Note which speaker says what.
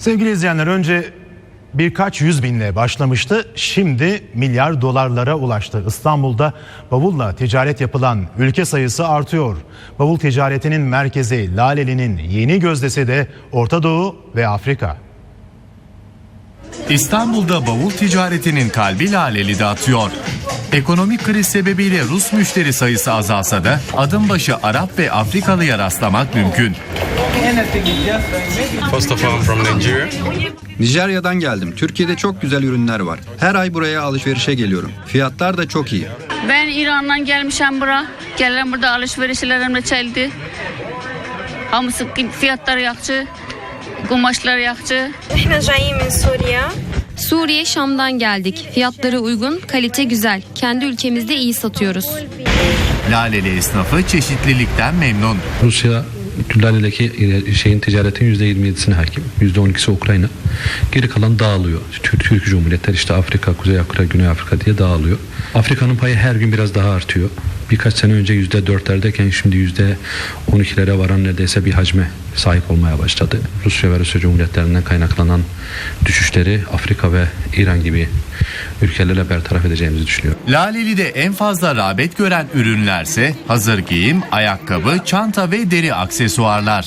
Speaker 1: Sevgili izleyenler önce birkaç yüz binle başlamıştı. Şimdi milyar dolarlara ulaştı. İstanbul'da bavulla ticaret yapılan ülke sayısı artıyor. Bavul ticaretinin merkezi Laleli'nin yeni gözdesi de Orta Doğu ve Afrika.
Speaker 2: İstanbul'da bavul ticaretinin kalbi Laleli'de atıyor. Ekonomik kriz sebebiyle Rus müşteri sayısı azalsa da adım başı Arap ve Afrikalıya rastlamak mümkün.
Speaker 3: First of all, from Nigeria.
Speaker 4: Nijerya'dan geldim. Türkiye'de çok güzel ürünler var. Her ay buraya alışverişe geliyorum. Fiyatlar da çok iyi.
Speaker 5: Ben İran'dan gelmişim bura. Gelen burada alışverişlerimle çeldi. Hamısı fiyatları yakçı. Kumaşlar yakçı.
Speaker 6: Suriye.
Speaker 7: Suriye Şam'dan geldik. Fiyatları uygun, kalite güzel. Kendi ülkemizde iyi satıyoruz.
Speaker 2: Laleli esnafı çeşitlilikten memnun.
Speaker 8: Rusya Lale'deki şeyin ticaretin %27'sine hakim. %12'si Ukrayna. Geri kalan dağılıyor. Türk, Türk Cumhuriyetler işte Afrika, Kuzey Afrika, Güney Afrika diye dağılıyor. Afrika'nın payı her gün biraz daha artıyor. Birkaç sene önce %4'lerdeyken şimdi %12'lere varan neredeyse bir hacme sahip olmaya başladı. Rusya ve Rusya Cumhuriyetlerinden kaynaklanan düşüşleri Afrika ve İran gibi ülkelerle bertaraf edeceğimizi düşünüyorum.
Speaker 2: Laleli'de en fazla rağbet gören ürünlerse hazır giyim, ayakkabı, çanta ve deri aksesuarlar.